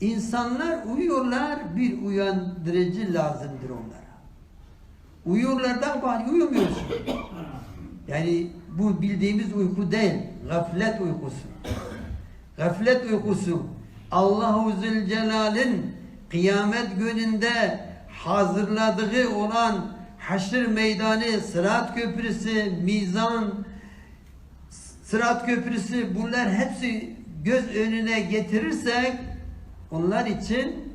İnsanlar uyuyorlar, bir uyandırıcı lazımdır onlara. Uyuyorlardan bahsediyor, uyumuyorsun. Yani bu bildiğimiz uyku değil, gaflet uykusu. Gaflet uykusu, Allahu Zülcelal'in kıyamet gününde hazırladığı olan haşr meydanı, sırat köprüsü, mizan, sırat köprüsü bunlar hepsi göz önüne getirirsek onlar için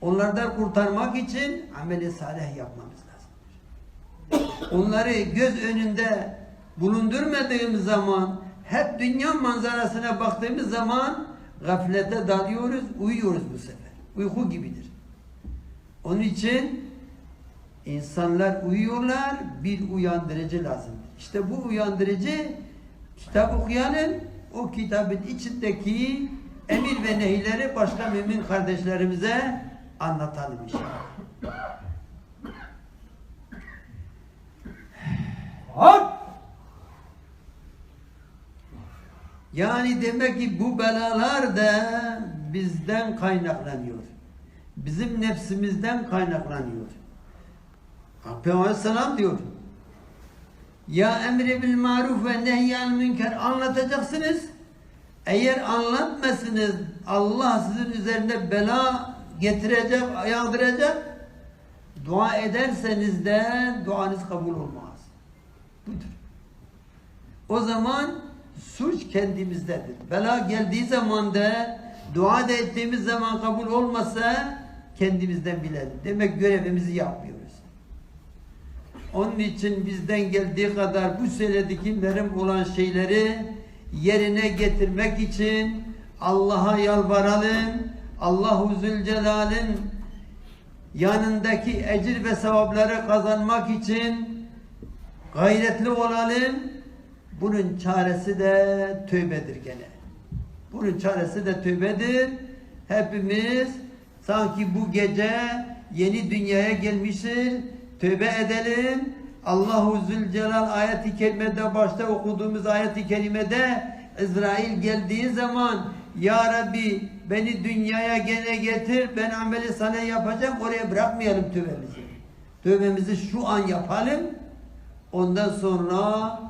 onlardan kurtarmak için ameli salih yapmamız lazım. Onları göz önünde bulundurmadığımız zaman hep dünya manzarasına baktığımız zaman gaflete dalıyoruz, uyuyoruz bu sefer. Uyku gibidir. Onun için insanlar uyuyorlar, bir uyandırıcı lazımdır. İşte bu uyandırıcı kitap okuyanın o kitabın içindeki emir ve nehirleri başka mümin kardeşlerimize anlatalım inşallah. Hak! Yani demek ki bu belalar da bizden kaynaklanıyor. Bizim nefsimizden kaynaklanıyor. Peygamber selam diyor. Ya emri bil maruf ve nehyan münker anlatacaksınız. Eğer anlatmasınız Allah sizin üzerinde bela getirecek, yağdıracak. Dua ederseniz de duanız kabul olmaz. Budur. O zaman suç kendimizdedir. Bela geldiği zaman da dua da ettiğimiz zaman kabul olmasa kendimizden bilelim. Demek görevimizi yapmıyoruz. Onun için bizden geldiği kadar bu söylediklerim olan şeyleri yerine getirmek için Allah'a yalvaralım. Allahu Zülcelal'in yanındaki ecir ve sevapları kazanmak için gayretli olalım. Bunun çaresi de tövbedir gene. Bunun çaresi de tövbedir. Hepimiz sanki bu gece yeni dünyaya gelmişiz. Tövbe edelim. Allahu Zülcelal ayeti kerimede başta okuduğumuz ayeti kerimede İsrail geldiği zaman Ya Rabbi beni dünyaya gene getir ben ameli sana yapacağım oraya bırakmayalım tövbemizi. Tövbemizi şu an yapalım. Ondan sonra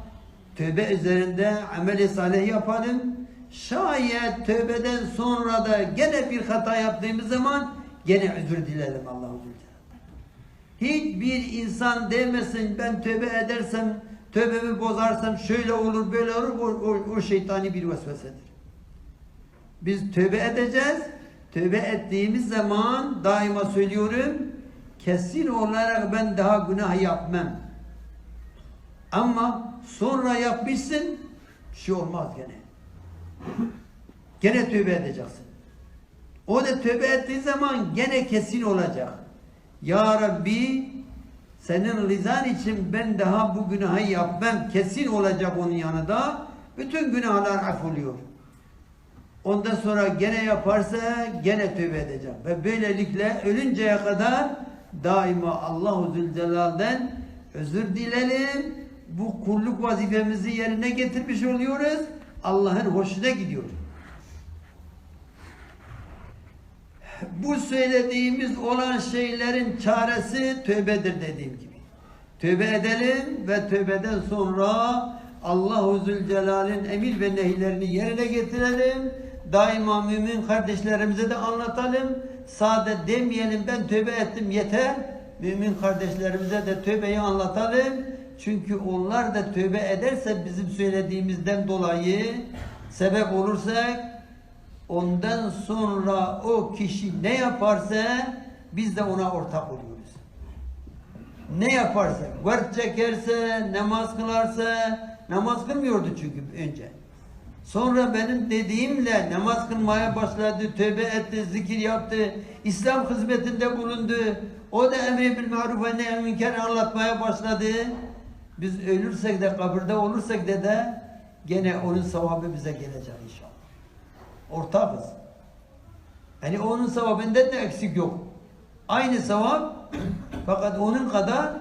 tövbe üzerinde ameli salih yapalım. Şayet tövbeden sonra da gene bir hata yaptığımız zaman gene özür dilerim Allahu Zülcelal. Hiçbir insan demesin ben tövbe edersem, tövbemi bozarsam şöyle olur böyle olur o, o, o şeytani bir vesvesedir. Biz tövbe edeceğiz. Tövbe ettiğimiz zaman daima söylüyorum kesin olarak ben daha günah yapmam. Ama sonra yapmışsın bir şey olmaz gene. Gene tövbe edeceksin. O da tövbe ettiği zaman gene kesin olacak. Ya Rabbi senin rızan için ben daha bu günahı yapmam kesin olacak onun yanında. Bütün günahlar affoluyor. Ondan sonra gene yaparsa gene tövbe edeceğim. Ve böylelikle ölünceye kadar daima Allahu Zülcelal'den özür dilerim. Bu kulluk vazifemizi yerine getirmiş oluyoruz. Allah'ın hoşuna gidiyor. Bu söylediğimiz olan şeylerin çaresi tövbedir dediğim gibi. Tövbe edelim ve tövbeden sonra Allahu Zülcelal'in emir ve nehirlerini yerine getirelim. Daima mümin kardeşlerimize de anlatalım. Sade demeyelim ben tövbe ettim yeter. Mümin kardeşlerimize de tövbeyi anlatalım. Çünkü onlar da tövbe ederse bizim söylediğimizden dolayı sebep olursak ondan sonra o kişi ne yaparsa biz de ona ortak oluyoruz. Ne yaparsa, vert çekerse, namaz kılarsa, namaz kılmıyordu çünkü önce. Sonra benim dediğimle namaz kılmaya başladı, tövbe etti, zikir yaptı, İslam hizmetinde bulundu. O da emri bil maruf ve münker anlatmaya başladı. Biz ölürsek de kabirde olursak da de gene onun sevabı bize gelecek inşallah. Ortakız. Yani onun sevabından da eksik yok. Aynı sevap fakat onun kadar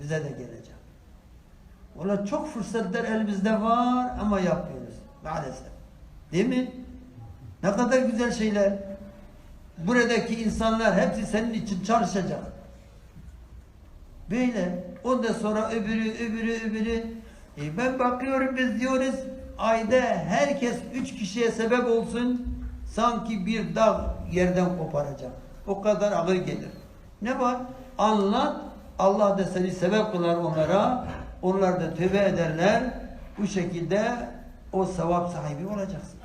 bize de gelecek. Valla çok fırsatlar elimizde var ama yapmıyoruz maalesef. Değil mi? Ne kadar güzel şeyler. Buradaki insanlar hepsi senin için çalışacak. Böyle. Ondan sonra öbürü, öbürü, öbürü. E ben bakıyorum biz diyoruz ayda herkes üç kişiye sebep olsun sanki bir dağ yerden koparacak. O kadar ağır gelir. Ne var? Anlat. Allah da seni sebep kılar onlara. Onlar da tövbe ederler. Bu şekilde o sevap sahibi olacaksın.